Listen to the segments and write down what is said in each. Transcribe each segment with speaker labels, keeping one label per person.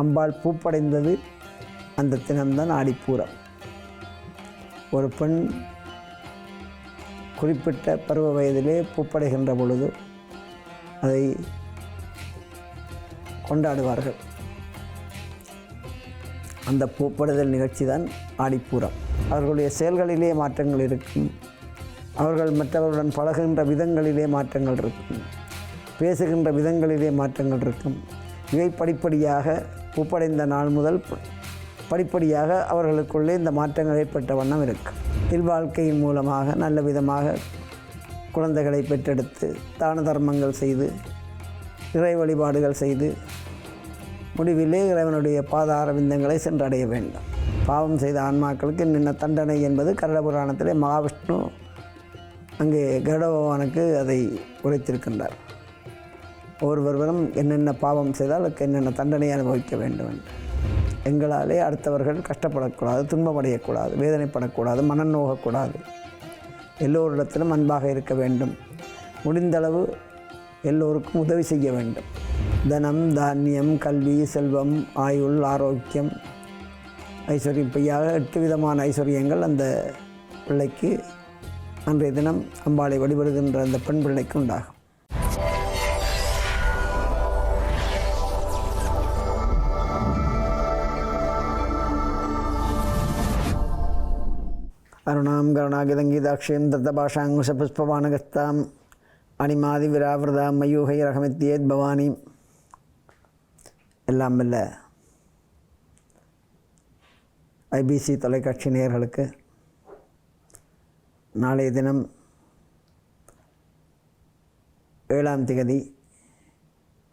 Speaker 1: அம்பாள் பூப்படைந்தது. அந்த தினம்தான் ஆடிப்பூரம். ஒரு பெண் குறிப்பிட்ட பருவ வயதிலே பூப்படைகின்ற பொழுது அதை கொண்டாடுவார்கள். அந்த பூப்படுதல் நிகழ்ச்சி தான் ஆடிப்பூரம். அவர்களுடைய செயல்களிலே மாற்றங்கள் இருக்கும். அவர்கள் மற்றவர்களுடன் பழகுகின்ற விதங்களிலே மாற்றங்கள் இருக்கும். பேசுகின்ற விதங்களிலே மாற்றங்கள் இருக்கும். இவை படிப்படியாக பூப்படைந்த நாள் முதல் படிப்படியாக அவர்களுக்குள்ளே இந்த மாற்றங்கள் ஏற்பட்ட வண்ணம் இருக்கும் இல்வாழ்க்கையின் மூலமாக நல்ல விதமாக குழந்தைகளை பெற்றெடுத்து தான தர்மங்கள் செய்து இறை வழிபாடுகள் செய்து முடிவிலே இறைவனுடைய பாதார விந்தங்களை சென்றடைய வேண்டும். பாவம் செய்த ஆன்மாக்களுக்கு நின்ன தண்டனை என்பது கரட புராணத்திலே மகாவிஷ்ணு அங்கே கருட பகவானுக்கு அதை உரைத்திருக்கின்றார். ஒருவருவரும் என்னென்ன பாவம் செய்தால் அதுக்கு என்னென்ன தண்டனை அனுபவிக்க வேண்டும் என்று. எங்களாலே அடுத்தவர்கள் கஷ்டப்படக்கூடாது துன்பமடையக்கூடாது வேதனைப்படக்கூடாது மனம் நோகக்கூடாது. எல்லோரிடத்திலும் அன்பாக இருக்க வேண்டும். முடிந்தளவு எல்லோருக்கும் உதவி செய்ய வேண்டும். தனம் தானியம் கல்வி செல்வம் ஆயுள் ஆரோக்கியம் ஐஸ்வர்யம். இப்படியாக எட்டு விதமான ஐஸ்வர்யங்கள் அந்த பிள்ளைக்கு அன்றைய தினம் அம்பாளை வழிபடுகின்ற அந்த பெண் பிள்ளைக்கு உண்டாகும். அருணாம் கருணாகிதங்கீதாட்சியம் தத்தபாஷாங்குஷபுஷ்பவானகஸ்தாம் அணிமாதி விராவிரதாம் மயூகை ரகமித்தியேத் பவானி எல்லாம் இல்லை ஐபிசி தொலைக்காட்சி நேயர்களுக்கு நாளைய தினம் ஏழாம் திகதி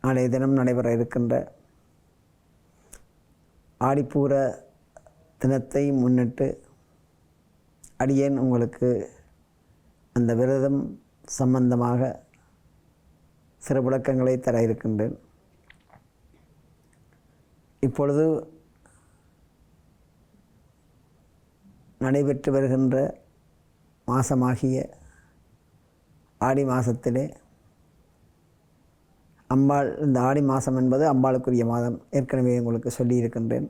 Speaker 1: நாளைய தினம் நடைபெற இருக்கின்ற ஆடிப்பூர தினத்தை முன்னிட்டு அடியேன் உங்களுக்கு அந்த விரதம் சம்பந்தமாக சில விளக்கங்களை தர இருக்கின்றேன். இப்பொழுது நடைபெற்று வருகின்ற மாதமாகிய ஆடி மாதத்திலே அம்பாள் இந்த ஆடி மாதம் என்பது அம்பாளுக்குரிய மாதம். ஏற்கனவே உங்களுக்கு சொல்லியிருக்கின்றேன்.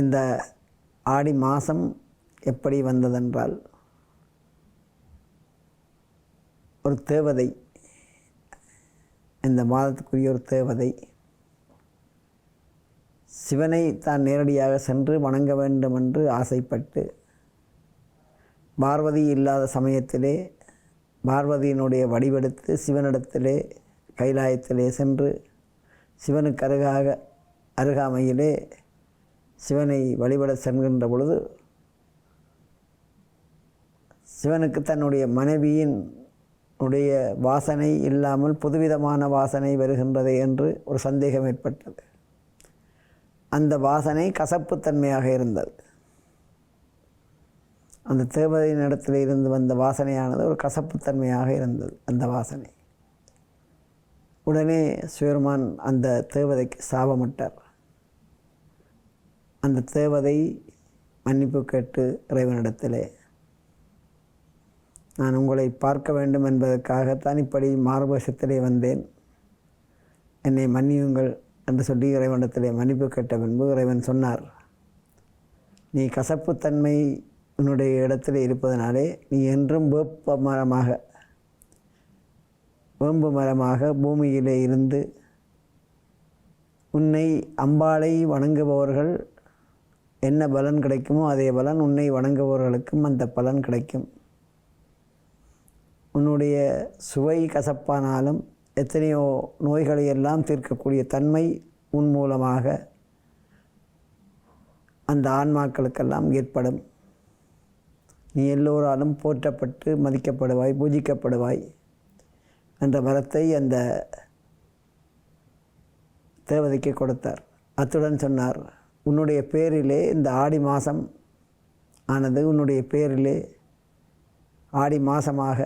Speaker 1: இந்த ஆடி மாதம் எப்படி வந்ததென்றால் ஒரு தேவதை இந்த மாதத்துக்குரிய ஒரு தேவதை சிவனை தான் நேரடியாக சென்று வணங்க வேண்டும் என்று ஆசைப்பட்டு பார்வதி இல்லாத சமயத்திலே பார்வதியினுடைய வடிவெடுத்து சிவனிடத்திலே கைலாயத்திலே சென்று சிவனுக்கு அருகாக அருகாமையிலே சிவனை வழிபட சென்கின்ற பொழுது சிவனுக்கு தன்னுடைய மனைவியின் உடைய வாசனை இல்லாமல் புதுவிதமான வாசனை வருகின்றது என்று ஒரு சந்தேகம் ஏற்பட்டது. அந்த வாசனை கசப்புத்தன்மையாக இருந்தது. அந்த தேவதையின் இடத்துல இருந்து வந்த வாசனையானது ஒரு கசப்புத்தன்மையாக இருந்தது அந்த வாசனை. உடனே சுயர்மான் அந்த தேவதைக்கு சாபமிட்டார். அந்த தேவதை மன்னிப்பு கேட்டு இறைவனிடத்திலே நான் உங்களை பார்க்க வேண்டும் என்பதற்காகத்தான் இப்படி மார்பகத்திலே வந்தேன். என்னை மன்னியுங்கள் என்று சொல்லி இறைவனிடத்திலே மன்னிப்பு கேட்ட பின்பு இறைவன் சொன்னார் நீ கசப்புத்தன்மை உன்னுடைய இடத்தில் இருப்பதனாலே நீ என்றும் வேப்ப மரமாக வேம்பு மரமாக பூமியிலே இருந்து உன்னை அம்பாளை வணங்குபவர்கள் என்ன பலன் கிடைக்குமோ அதே பலன் உன்னை வணங்குபவர்களுக்கும் அந்த பலன் கிடைக்கும். உன்னுடைய சுவை கசப்பானாலும் எத்தனையோ நோய்களை எல்லாம் தீர்க்கக்கூடிய தன்மை உன் மூலமாக அந்த ஆன்மாக்களுக்கெல்லாம் ஏற்படும். நீ எல்லோராலும் போற்றப்பட்டு மதிக்கப்படுவாய் பூஜிக்கப்படுவாய். என்ற வரத்தை அந்த தேவதைக்கு கொடுத்தார். அத்துடன் சொன்னார். உன்னுடைய பேரிலே இந்த ஆடி மாதம் ஆனது உன்னுடைய பேரிலே ஆடி மாதமாக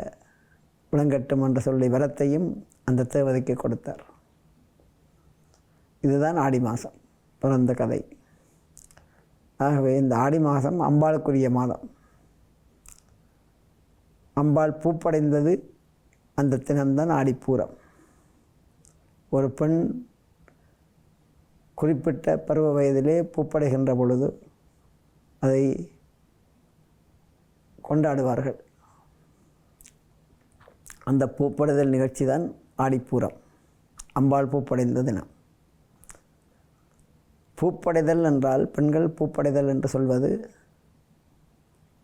Speaker 1: விளங்கட்டும் என்று சொல்லி வரத்தையும் அந்த தேவதைக்கு கொடுத்தார். இதுதான் ஆடி மாதம் பிறந்த கதை. ஆகவே இந்த ஆடி மாதம் அம்பாளுக்குரிய மாதம். அம்பாள் பூப்படைந்தது அந்த தினம்தான் ஆடிப்பூரம் ஒரு பெண் குறிப்பிட்ட பருவ வயதிலே பூப்படைகின்ற பொழுது அதை கொண்டாடுவார்கள். அந்த பூப்படைதல் நிகழ்ச்சி தான் ஆடிப்பூரம். அம்பாள் பூப்படைந்த தினம். பூப்படைதல் என்றால் பெண்கள் பூப்படைதல் என்று சொல்வது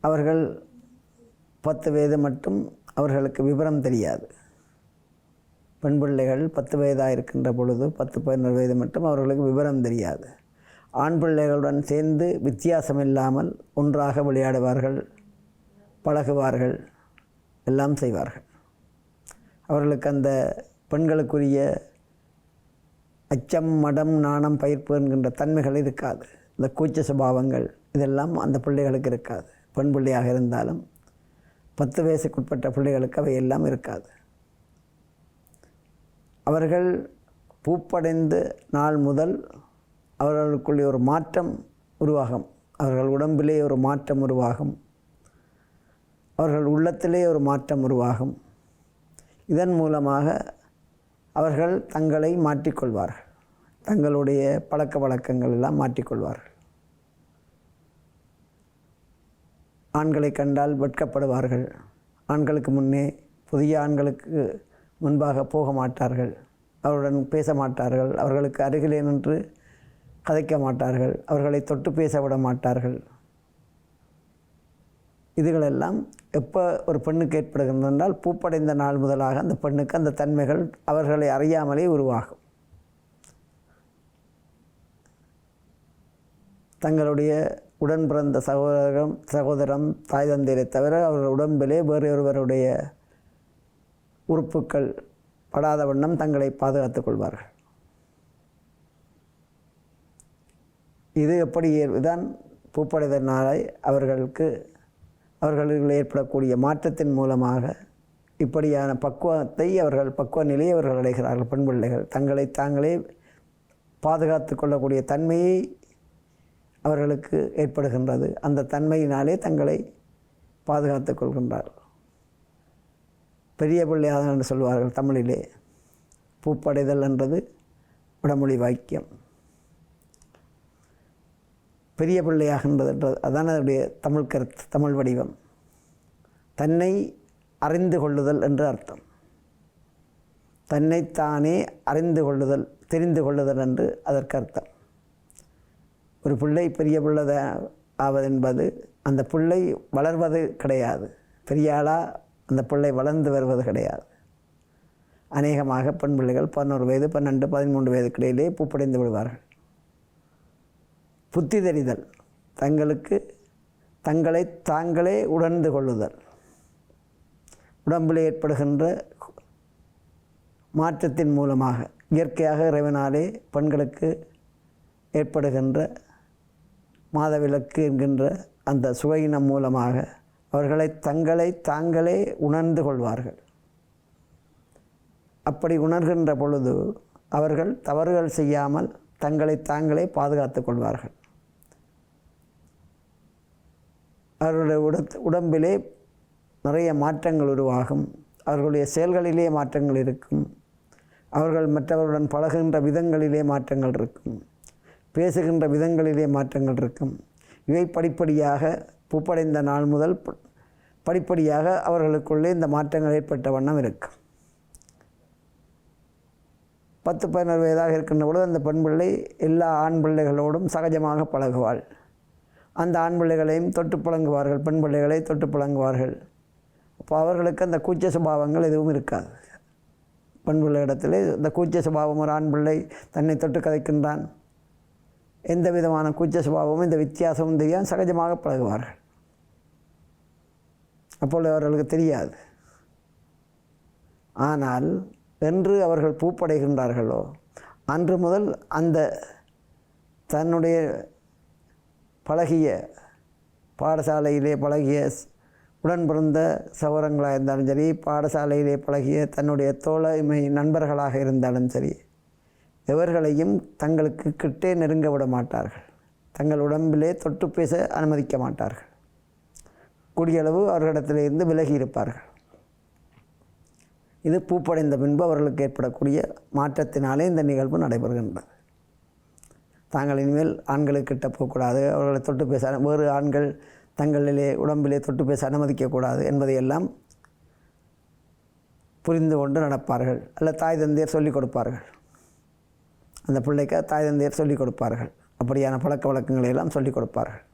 Speaker 1: அவர்கள் பத்து வயது மட்டும் அவர்களுக்கு விவரம் தெரியாது. பெண் பிள்ளைகள் பத்து வயதாக இருக்கின்ற பொழுது பத்து பதினொரு வயது மட்டும் அவர்களுக்கு விவரம் தெரியாது. ஆண் பிள்ளைகளுடன் சேர்ந்து வித்தியாசம் இல்லாமல் ஒன்றாக விளையாடுவார்கள் பழகுவார்கள் எல்லாம் செய்வார்கள். அவர்களுக்கு அந்த பெண்களுக்குரிய அச்சம் மடம் நாணம் பயிர்ப்பு என்கின்ற தன்மைகள் இருக்காது. இந்த கூச்ச சுபாவங்கள் இதெல்லாம் அந்த பிள்ளைகளுக்கு இருக்காது. பெண் பிள்ளையாக இருந்தாலும் பத்து வயசுக்குட்பட்ட பிள்ளைகளுக்கு அவை எல்லாம் இருக்காது. அவர்கள் பூப்படைந்த நாள் முதல் அவர்களுக்குள்ளே ஒரு மாற்றம் உருவாகும். அவர்கள் உடம்பிலே ஒரு மாற்றம் உருவாகும். அவர்கள் உள்ளத்திலே ஒரு மாற்றம் உருவாகும். இதன் மூலமாக அவர்கள் தங்களை மாற்றிக்கொள்வார்கள். தங்களுடைய பழக்க வழக்கங்கள் எல்லாம் மாற்றிக்கொள்வார்கள். ஆண்களை கண்டால் வெட்கப்படுவார்கள். ஆண்களுக்கு முன்னே புதிய ஆண்களுக்கு முன்பாக போக மாட்டார்கள். அவருடன் பேச மாட்டார்கள். அவர்களுக்கு அருகிலே நின்று கதைக்க மாட்டார்கள். அவர்களை தொட்டு பேச விட மாட்டார்கள். இதுகளெல்லாம் எப்போ ஒரு பெண்ணுக்கு ஏற்படுகின்றன என்றால் பூப்படைந்த நாள் முதலாக அந்த பெண்ணுக்கு அந்த தன்மைகள் அவர்களை அறியாமலே உருவாகும். தங்களுடைய உடன் பிறந்த சகோதரம் சகோதரம் தாய் தந்தையரை தவிர அவர்கள் உடம்பிலே வேறு ஒருவருடைய உறுப்புக்கள் படாத வண்ணம் தங்களை பாதுகாத்துக் கொள்வார்கள். இது எப்படி தான் பூப்படைதனாலே அவர்களுக்கு அவர்களுக்கு ஏற்படக்கூடிய மாற்றத்தின் மூலமாக இப்படியான பக்குவத்தை அவர்கள் பக்குவ நிலையை அவர்கள் அடைகிறார்கள். பெண் பிள்ளைகள் தங்களை தாங்களே பாதுகாத்து கொள்ளக்கூடிய தன்மையை அவர்களுக்கு ஏற்படுகின்றது. அந்த தன்மையினாலே தங்களை பாதுகாத்து கொள்கின்றார்கள். பெரிய பிள்ளையாக என்று சொல்வார்கள் தமிழிலே. பூப்படைதல் என்றது வடமொழி வாக்கியம். பெரிய பிள்ளையாகின்றது என்றது அதான் அதனுடைய தமிழ் கருத்து தமிழ் வடிவம். தன்னை அறிந்து கொள்ளுதல் என்று அர்த்தம். தன்னைத்தானே அறிந்து கொள்ளுதல் தெரிந்து கொள்ளுதல் என்று அதற்கு அர்த்தம். ஒரு பிள்ளை பெரிய பிள்ளை ஆவது என்பது அந்த பிள்ளை வளர்வது கிடையாது. பெரிய ஆளாக அந்த பிள்ளை வளர்ந்து வருவது கிடையாது. அநேகமாக பெண் பிள்ளைகள் பதினோரு வயது பன்னெண்டு பதிமூன்று வயதுக்கிடையிலே பூப்படைந்து விடுவார்கள். புத்தி தெரிதல் தங்களுக்கு தங்களை தாங்களே உணர்ந்து கொள்ளுதல். உடம்பில் ஏற்படுகின்ற மாற்றத்தின் மூலமாக இயற்கையாக இறைவனாலே பெண்களுக்கு ஏற்படுகின்ற மாதவிலக்கு என்கின்ற அந்த சுவையினம் மூலமாக அவர்களை தங்களை தாங்களே உணர்ந்து கொள்வார்கள். அப்படி உணர்கின்ற பொழுது அவர்கள் தவறுகள் செய்யாமல் தங்களை தாங்களே பாதுகாத்து கொள்வார்கள். அவர்களுடைய உட உடம்பிலே நிறைய மாற்றங்கள் உருவாகும். அவர்களுடைய செயல்களிலே மாற்றங்கள் இருக்கும். அவர்கள் மற்றவருடன் பழகுகின்ற விதங்களிலே மாற்றங்கள் இருக்கும். பேசுகின்ற விதங்களிலே மாற்றங்கள் இருக்கும். இவை படிப்படியாக பூப்படைந்த நாள் முதல் படிப்படியாக அவர்களுக்குள்ளே இந்த மாற்றங்கள் ஏற்பட்ட வண்ணம் இருக்கும் பத்து பதினோரு வயதாக இருக்கின்ற பொழுது அந்த பெண் பிள்ளை எல்லா ஆண் பிள்ளைகளோடும் சகஜமாக பழகுவாள். அந்த ஆண் பிள்ளைகளையும் தொட்டு பழங்குவார்கள் பெண் பிள்ளைகளை தொட்டு பழங்குவார்கள். அப்போ அவர்களுக்கு அந்த கூச்ச சுபாவங்கள் எதுவும் இருக்காது. பெண் பிள்ளையிடத்திலே இந்த கூச்ச சுபாவம் ஒரு ஆண் பிள்ளை தன்னை தொட்டு கதைக்கின்றான். எந்த விதமான கூச்ச சுபாவமும் இந்த வித்தியாசமும் தெரியாமல் சகஜமாக பழகுவார்கள். அப்பொழுது அவர்களுக்கு தெரியாது. ஆனால் என்று அவர்கள் பூப்படைகின்றார்களோ அன்று முதல் அந்த தன்னுடைய பழகிய பாடசாலையிலே பழகிய உடன் பிறந்த சவரங்களாக இருந்தாலும் சரி பாடசாலையிலே பழகிய தன்னுடைய தோழமை நண்பர்களாக இருந்தாலும் சரி எவர்களையும் தங்களுக்கு கிட்டே நெருங்க விட மாட்டார்கள். தங்கள் உடம்பிலே தொட்டு பேச அனுமதிக்க மாட்டார்கள். கூடியளவு அவர்களிடத்திலிருந்து விலகி இருப்பார்கள் இது பூப்படைந்த பின்பு அவர்களுக்கு ஏற்படக்கூடிய மாற்றத்தினாலே இந்த நிகழ்வு நடைபெறுகின்றது. தாங்கள் இனிமேல் ஆண்களுக்கு கிட்ட போகக்கூடாது அவர்களை தொட்டு பேச வேறு ஆண்கள் தங்களிலே உடம்பிலே தொட்டு பேச அனுமதிக்கக்கூடாது என்பதையெல்லாம் புரிந்து கொண்டு நடப்பார்கள். அல்ல தாய் தந்தையர் சொல்லிக் கொடுப்பார்கள். அந்த பிள்ளைக்கு தாய் தந்தையர் சொல்லிக் கொடுப்பார்கள். அப்படியான பழக்க வழக்கங்களை எல்லாம் சொல்லிக் கொடுப்பார்கள்.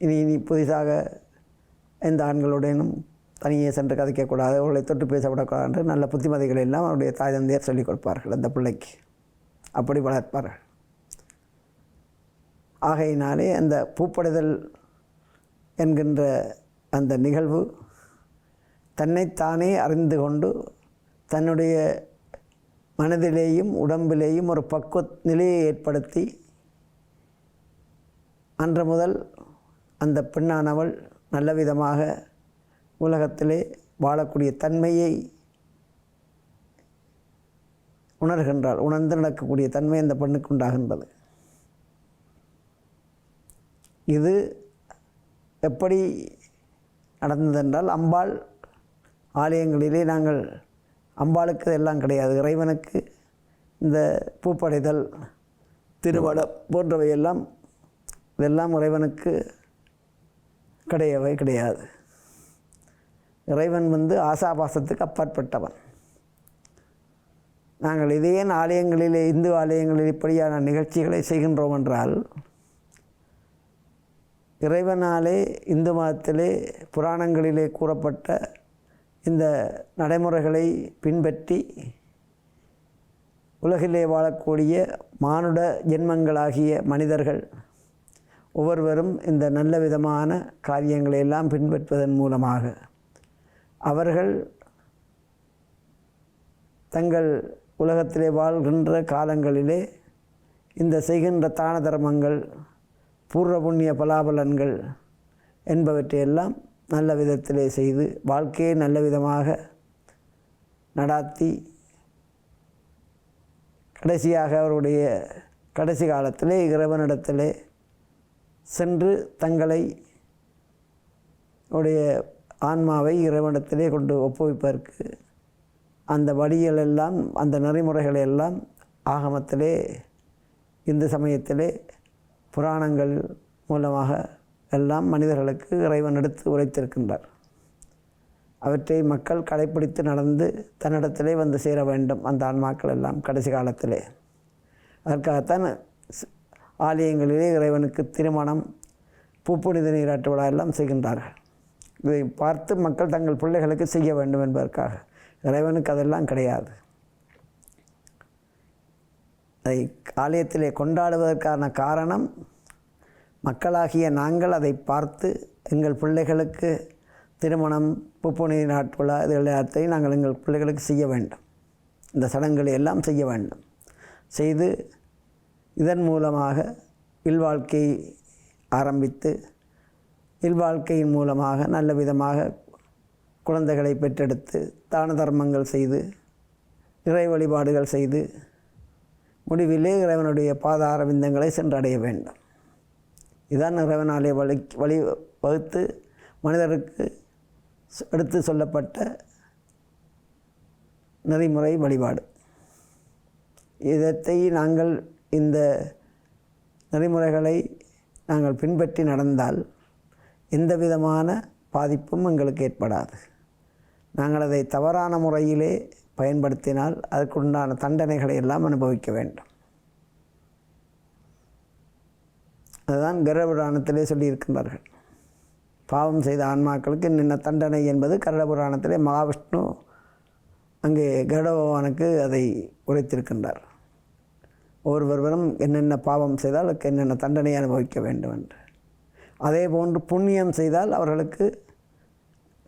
Speaker 1: இனி இனி புதிதாக எந்த ஆண்களுடனும் தனியே சென்று கதைக்கக்கூடாது. அவர்களை தொட்டு பேசப்படக்கூடாது என்று நல்ல புத்திமதிகளை எல்லாம் அவருடைய தாய் தந்தையர் சொல்லிக் கொடுப்பார்கள். அந்த பிள்ளைக்கு அப்படி வளர்ப்பார்கள். ஆகையினாலே அந்த பூப்படைதல் என்கின்ற அந்த நிகழ்வு தன்னைத்தானே அறிந்து கொண்டு தன்னுடைய மனதிலேயும் உடம்பிலேயும் ஒரு பக்குவ நிலையை ஏற்படுத்தி அன்று முதல் அந்த பெண்ணானவள் நல்ல விதமாக உலகத்திலே வாழக்கூடிய தன்மையை உணர்கின்றாள். உணர்ந்து நடக்கக்கூடிய தன்மை அந்த பெண்ணுக்கு உண்டாகின்றது. இது எப்படி நடந்ததென்றால் அம்பாள் ஆலயங்களிலே நாங்கள் அம்பாளுக்கு எல்லாம் கிடையாது. இறைவனுக்கு இந்த பூப்படைதல் திருவடம் போன்றவையெல்லாம் இதெல்லாம் இறைவனுக்கு கிடையவே கிடையாது. இறைவன் வந்து ஆசாபாசத்துக்கு அப்பாற்பட்டவன். நாங்கள் இதே ஆலயங்களிலே இந்து ஆலயங்களில் இப்படியான நிகழ்ச்சிகளை செய்கின்றோம் என்றால் இறைவனாலே இந்து மதத்திலே புராணங்களிலே கூறப்பட்ட இந்த நடைமுறைகளை பின்பற்றி உலகிலே வாழக்கூடிய மானுட ஜென்மங்களாகிய மனிதர்கள் ஒவ்வொருவரும் இந்த நல்ல விதமான காரியங்களை எல்லாம் பின்பற்றுவதன் மூலமாக அவர்கள் தங்கள் உலகத்திலே வாழ்கின்ற காலங்களிலே இந்த செய்கின்ற தான தர்மங்கள் பூர்வ புண்ணிய பலாபலன்கள் என்பவற்றையெல்லாம் நல்ல விதத்திலே செய்து வாழ்க்கையை நல்ல விதமாக நடாத்தி கடைசியாக அவருடைய கடைசி காலத்திலே இறைவனிடத்திலே சென்று தங்களை உடைய ஆன்மாவை இறைவனிடத்திலே கொண்டு ஒப்புவிப்பதற்கு அந்த வழிகள் எல்லாம் அந்த நெறிமுறைகளை எல்லாம் ஆகமத்திலே இந்து சமயத்திலே புராணங்கள் மூலமாக எல்லாம் மனிதர்களுக்கு இறைவன் எடுத்து உரைத்திருக்கின்றார். அவற்றை மக்கள் கடைப்பிடித்து நடந்து தன்னிடத்திலே வந்து சேர வேண்டும் அந்த ஆன்மாக்கள் எல்லாம் கடைசி காலத்திலே. அதற்காகத்தான் ஆலயங்களிலே இறைவனுக்கு திருமணம் பூப்புனித நீராட்டு விழா எல்லாம் செய்கின்றார்கள். இதை பார்த்து மக்கள் தங்கள் பிள்ளைகளுக்கு செய்ய வேண்டும் என்பதற்காக. இறைவனுக்கு அதெல்லாம் கிடையாது. அதை ஆலயத்திலே கொண்டாடுவதற்கான காரணம் மக்களாகிய நாங்கள் அதை பார்த்து எங்கள் பிள்ளைகளுக்கு திருமணம் புப்புனி நாட்விழா இது எல்லாத்தையும் நாங்கள் எங்கள் பிள்ளைகளுக்கு செய்ய வேண்டும். இந்த சடங்குகளை எல்லாம் செய்ய வேண்டும். செய்து இதன் மூலமாக இல்வாழ்க்கை ஆரம்பித்து இல்வாழ்க்கையின் மூலமாக நல்ல விதமாக குழந்தைகளை பெற்றெடுத்து தான தர்மங்கள் செய்து இறை வழிபாடுகள் செய்து முடிவிலே இறைவனுடைய பாதார விந்தங்களை சென்றடைய வேண்டும். இதான் இறைவனாலே வழி வழி வகுத்து மனிதருக்கு எடுத்து சொல்லப்பட்ட நெறிமுறை வழிபாடு. இதத்தை நாங்கள் இந்த நெறிமுறைகளை நாங்கள் பின்பற்றி நடந்தால் எந்த விதமான பாதிப்பும் எங்களுக்கு ஏற்படாது. நாங்கள் அதை தவறான முறையிலே பயன்படுத்தினால் அதற்குண்டான தண்டனைகளை எல்லாம் அனுபவிக்க வேண்டும். அதுதான் கருடபுராணத்திலே சொல்லியிருக்கின்றார்கள். பாவம் செய்த ஆன்மாக்களுக்கு என்னென்ன தண்டனை என்பது கருடபுராணத்திலே மகாவிஷ்ணு அங்கே கருட பகவானுக்கு அதை உரைத்திருக்கின்றார். ஒருவரும் என்னென்ன பாவம் செய்தால் அதுக்கு என்னென்ன தண்டனை அனுபவிக்க வேண்டும் என்று. அதே போன்று புண்ணியம் செய்தால் அவர்களுக்கு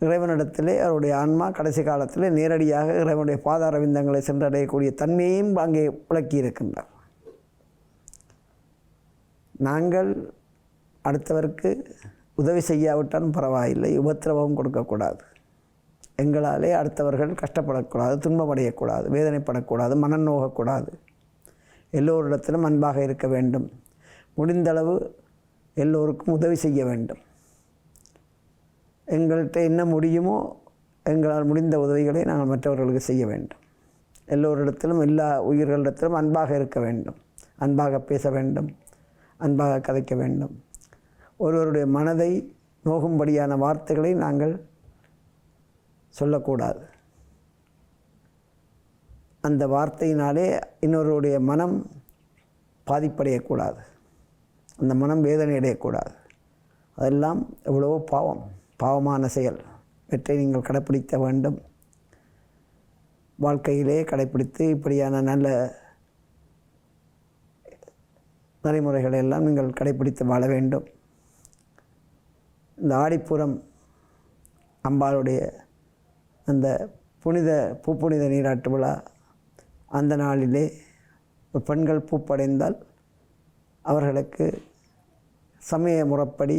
Speaker 1: இறைவனிடத்திலே அவருடைய ஆன்மா கடைசி காலத்திலே நேரடியாக இறைவனுடைய பாதார விந்தங்களை சென்றடையக்கூடிய தன்மையையும் அங்கே விளக்கி இருக்கின்றார். நாங்கள் அடுத்தவருக்கு உதவி செய்யாவிட்டாலும் பரவாயில்லை உபத்திரவம் கொடுக்கக்கூடாது. எங்களாலே அடுத்தவர்கள் கஷ்டப்படக்கூடாது துன்பமடையக்கூடாது வேதனைப்படக்கூடாது மனம் நோகக்கூடாது எல்லோரிடத்திலும் அன்பாக இருக்க வேண்டும். முடிந்தளவு எல்லோருக்கும் உதவி செய்ய வேண்டும். எங்கள்கிட்ட என்ன முடியுமோ எங்களால் முடிந்த உதவிகளை நாங்கள் மற்றவர்களுக்கு செய்ய வேண்டும். எல்லோரிடத்திலும் எல்லா உயிர்களிடத்திலும் அன்பாக இருக்க வேண்டும். அன்பாக பேச வேண்டும். அன்பாக கதைக்க வேண்டும். ஒருவருடைய மனதை நோகும்படியான வார்த்தைகளை நாங்கள் சொல்லக்கூடாது. அந்த வார்த்தையினாலே இன்னொருடைய மனம் பாதிப்படையக்கூடாது. அந்த மனம் வேதனை அடையக்கூடாது அதெல்லாம் எவ்வளவோ பாவம் பாவமான செயல். வெற்றை நீங்கள் கடைப்பிடிக்க வேண்டும். வாழ்க்கையிலே கடைப்பிடித்து இப்படியான நல்ல நடைமுறைகளை எல்லாம் நீங்கள் கடைப்பிடித்து வாழ வேண்டும். இந்த ஆடிப்புறம் அம்பாளுடைய அந்த புனித பூப்புனித நீராட்டு விழா அந்த நாளிலே பெண்கள் பூப்படைந்தால் அவர்களுக்கு சமய முறைப்படி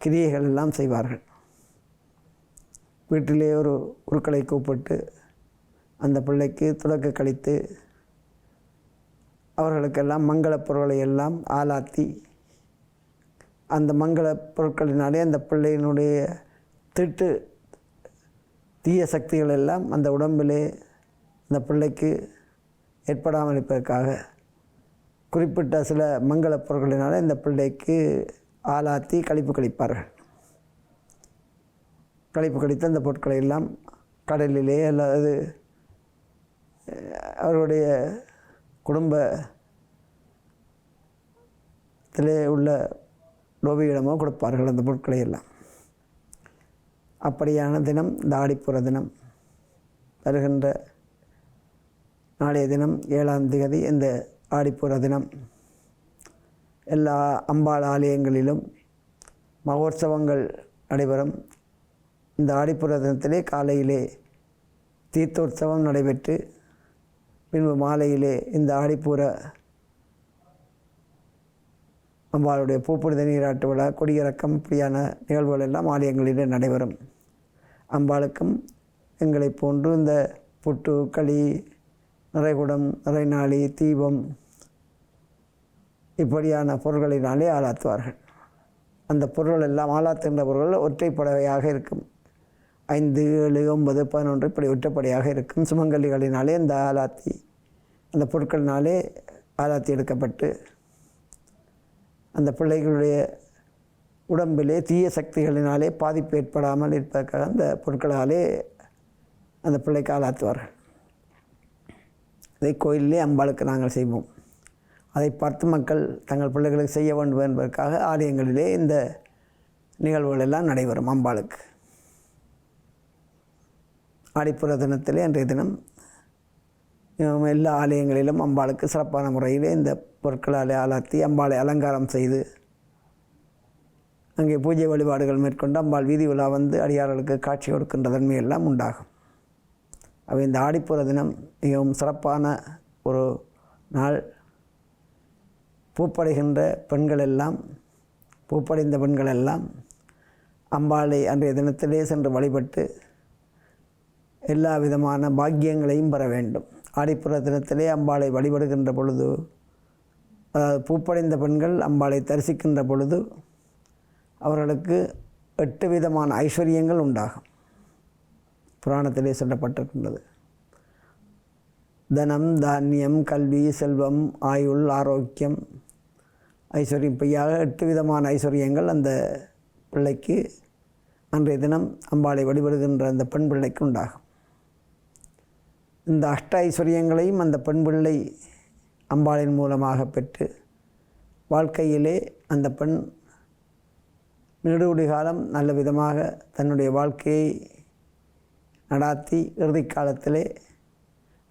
Speaker 1: கிரியைகள் எல்லாம் செய்வார்கள். வீட்டிலே ஒரு குருக்களை கூப்பிட்டு அந்த பிள்ளைக்கு துலக்க கழித்து அவர்களுக்கெல்லாம் மங்களப் பொருட்களை எல்லாம் ஆளாத்தி அந்த மங்கள பொருட்களினாலே அந்த பிள்ளையினுடைய திட்டு தீய சக்திகள் எல்லாம் அந்த உடம்பிலே அந்த பிள்ளைக்கு ஏற்படாமல் இருப்பதற்காக குறிப்பிட்ட சில மங்கள பொருட்களினால் இந்த பிள்ளைக்கு ஆளாத்தி கழிப்பு கழிப்பார்கள். கழிப்பு கழித்து அந்த பொருட்களை எல்லாம் கடலிலே அல்லது அவருடைய குடும்பத்திலே உள்ள லோபியிடமோ கொடுப்பார்கள் அந்த பொருட்களை எல்லாம். அப்படியான தினம் இந்த ஆடிப்புற தினம் வருகின்ற நாளைய தினம் ஏழாம் திகதி இந்த ஆடிப்புற தினம். எல்லா அம்பாள் ஆலயங்களிலும் மகோற்சவங்கள் நடைபெறும். இந்த ஆடிப்புற தினத்திலே காலையிலே தீர்த்தோற்சவம் நடைபெற்று பின்பு மாலையிலே இந்த ஆடிப்புற அம்பாளுடைய பூப்புனித நீராட்டு விழா கொடியிறக்கம் இப்படியான நிகழ்வுகள் எல்லாம் ஆலயங்களிலே நடைபெறும். அம்பாளுக்கும் எங்களை போன்று இந்த புட்டு களி நிறைகுடம் நிறைநாளி தீபம் இப்படியான பொருள்களினாலே ஆளாத்துவார்கள். அந்த பொருள் எல்லாம் ஆளாத்துகின்ற பொருள்கள் ஒற்றைப்படவையாக இருக்கும். ஐந்து ஏழு ஒன்பது பதினொன்று இப்படி ஒற்றைப்படையாக இருக்கும். சுமங்கலிகளினாலே இந்த ஆலாத்தி அந்த பொருட்களினாலே ஆலாத்தி எடுக்கப்பட்டு அந்த பிள்ளைகளுடைய உடம்பிலே தீய சக்திகளினாலே பாதிப்பு ஏற்படாமல் இருப்பதற்காக அந்த பொருட்களாலே அந்த பிள்ளைக்கு ஆளாத்துவார்கள். இதை கோயிலிலே அம்பாளுக்கு நாங்கள் செய்வோம். அதை பார்த்து மக்கள் தங்கள் பிள்ளைகளுக்கு செய்ய வேண்டும் என்பதற்காக ஆலயங்களிலே இந்த நிகழ்வுகள் எல்லாம் நடைபெறும் அம்பாளுக்கு. ஆடிப்புற தினத்திலே அன்றைய தினம் எல்லா ஆலயங்களிலும் அம்பாளுக்கு சிறப்பான முறையிலே இந்த பொருட்களாலே ஆளாத்தி அம்பாளை அலங்காரம் செய்து அங்கே பூஜை வழிபாடுகள் மேற்கொண்டு அம்பாள் வீதி உலா வந்து அடியார்களுக்கு காட்சி கொடுக்கின்ற தன்மையெல்லாம் உண்டாகும். அவை இந்த ஆடிப்புற தினம் மிகவும் சிறப்பான ஒரு நாள். பூப்படைகின்ற பெண்கள் எல்லாம் பூப்படைந்த பெண்கள் எல்லாம் அம்பாளை அன்றைய தினத்திலே சென்று வழிபட்டு எல்லா விதமான பாக்கியங்களையும் பெற வேண்டும். ஆடிப்புற தினத்திலே அம்பாளை வழிபடுகின்ற பொழுது அதாவது பூப்படைந்த பெண்கள் அம்பாளை தரிசிக்கின்ற பொழுது அவர்களுக்கு எட்டு விதமான ஐஸ்வர்யங்கள் உண்டாகும். புராணத்திலே சொல்லப்பட்டிருக்கின்றது. தனம் தானியம் கல்வி செல்வம் ஆயுள் ஆரோக்கியம் ஐஸ்வர்யம். பொய்யாக எட்டு விதமான ஐஸ்வர்யங்கள் அந்த பிள்ளைக்கு அன்றைய தினம் அம்பாளை வழிபடுகின்ற அந்த பெண் பிள்ளைக்கு உண்டாகும். இந்த அஷ்ட ஐஸ்வர்யங்களையும் அந்த பெண் பிள்ளை அம்பாளின் மூலமாக பெற்று வாழ்க்கையிலே அந்த பெண் நெடுகுடி காலம் நல்ல விதமாக தன்னுடைய வாழ்க்கையை நடாத்தி இறுதி காலத்திலே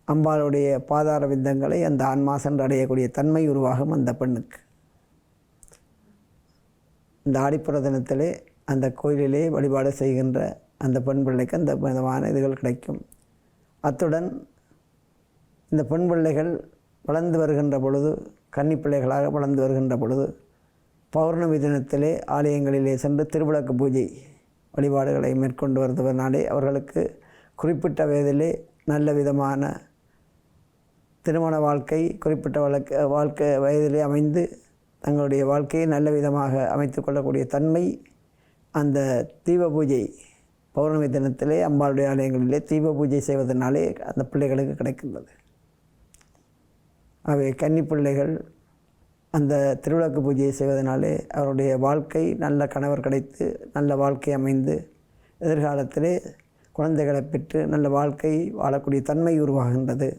Speaker 1: அம்பாளுடைய பாதார விந்தங்களை அந்த ஆன்மா சென்று அடையக்கூடிய தன்மை உருவாகும் அந்த பெண்ணுக்கு. இந்த ஆடிப்புற தினத்திலே அந்த கோயிலிலே வழிபாடு செய்கின்ற அந்த பெண் பிள்ளைக்கு அந்த விதமான இதுகள் கிடைக்கும். அத்துடன் இந்த பெண் பிள்ளைகள் வளர்ந்து வருகின்ற பொழுது கன்னி பிள்ளைகளாக வளர்ந்து வருகின்ற பொழுது பௌர்ணமி தினத்திலே ஆலயங்களிலே சென்று திருவிளக்கு பூஜை வழிபாடுகளை மேற்கொண்டு வருவதனாலே அவர்களுக்கு குறிப்பிட்ட வயதிலே நல்ல விதமான திருமண வாழ்க்கை குறிப்பிட்ட வழக்கு வாழ்க்கை வயதிலே அமைந்து தங்களுடைய வாழ்க்கையை நல்ல விதமாக அமைத்து கொள்ளக்கூடிய தன்மை அந்த தீப பூஜை பௌர்ணமி தினத்திலே அம்பாளுடைய ஆலயங்களிலே தீப பூஜை செய்வதனாலே அந்த பிள்ளைகளுக்கு கிடைக்கின்றது. அவை கன்னி பிள்ளைகள் அந்த திருவிளக்கு பூஜையை செய்வதனாலே அவருடைய வாழ்க்கை நல்ல கணவர் கிடைத்து நல்ல வாழ்க்கை அமைந்து எதிர்காலத்திலே குழந்தைகளை பெற்று நல்ல வாழ்க்கை வாழக்கூடிய தன்மை உருவாகின்றது.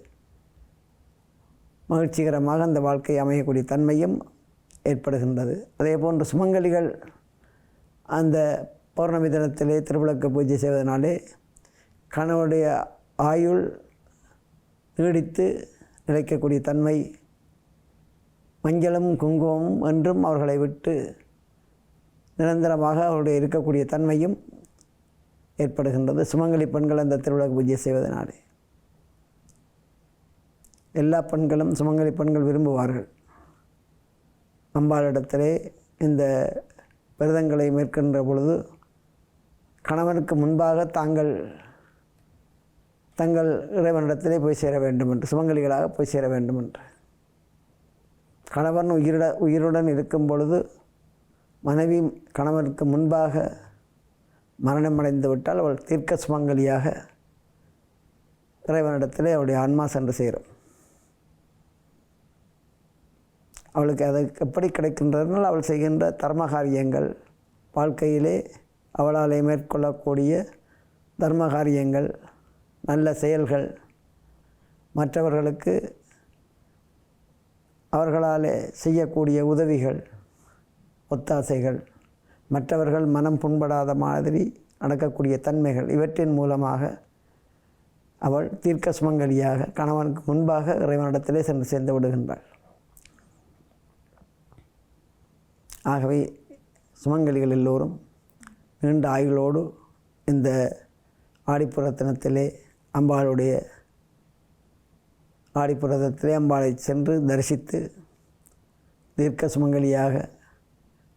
Speaker 1: மகிழ்ச்சிகரமாக அந்த வாழ்க்கை அமையக்கூடிய தன்மையும் ஏற்படுகின்றது. அதே போன்று சுமங்கலிகள் அந்த பௌர்ணமி தினத்திலே திருவிளக்கு பூஜை செய்வதனாலே கணவனுடைய ஆயுள் நீடித்து நிலைக்கக்கூடிய தன்மை மஞ்சளும் குங்குமமும் என்றும் அவர்களை விட்டு நிரந்தரமாக அவருடைய இருக்கக்கூடிய தன்மையும் ஏற்படுகின்றது. சுமங்கலி பெண்கள் அந்த திருவிழாக்கு பூஜை செய்வதனாலே. எல்லா பெண்களும் சுமங்கலி பெண்கள் விரும்புவார்கள். அம்பாளிடத்திலே இந்த விரதங்களை மேற்கொண்ட பொழுது கணவனுக்கு முன்பாக தாங்கள் தங்கள் இறைவனிடத்திலே போய் சேர வேண்டும் என்று சுமங்கலிகளாக போய் சேர வேண்டும் என்று. கணவன் உயிரிட உயிருடன் இருக்கும் பொழுது மனைவி கணவனுக்கு முன்பாக மரணமடைந்து விட்டால் அவள் தீர்க்க சுமங்கலியாக இறைவனிடத்திலே அவளுடைய ஆன்மா சென்று சேரும். அவளுக்கு அது எப்படி கிடைக்கின்றதுனால் அவள் செய்கின்ற தர்ம காரியங்கள் வாழ்க்கையிலே அவளாலே மேற்கொள்ளக்கூடிய தர்ம காரியங்கள் நல்ல செயல்கள் மற்றவர்களுக்கு அவர்களாலே செய்யக்கூடிய உதவிகள் ஒத்தாசைகள் மற்றவர்கள் மனம் புண்படாத மாதிரி நடக்கக்கூடிய தன்மைகள் இவற்றின் மூலமாக அவள் தீர்க்க சுமங்கலியாக கணவனுக்கு முன்பாக இறைவனிடத்திலே சென்று சேர்ந்து விடுகின்றாள். ஆகவே சுமங்கலிகள் எல்லோரும் நீண்ட ஆயுளோடு இந்த ஆடிப்புறத்தினத்திலே அம்பாளுடைய ஆடிப்புறத்திலே அம்பாளை சென்று தரிசித்து தீர்க்க சுமங்கலியாக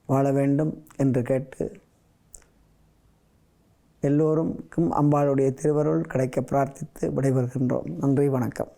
Speaker 1: வாழ வேண்டும் என்று கேட்டு எல்லோருக்கும் அம்பாளுடைய திருவருள் கிடைக்க பிரார்த்தித்து விடைபெறுகின்றோம். நன்றி வணக்கம்.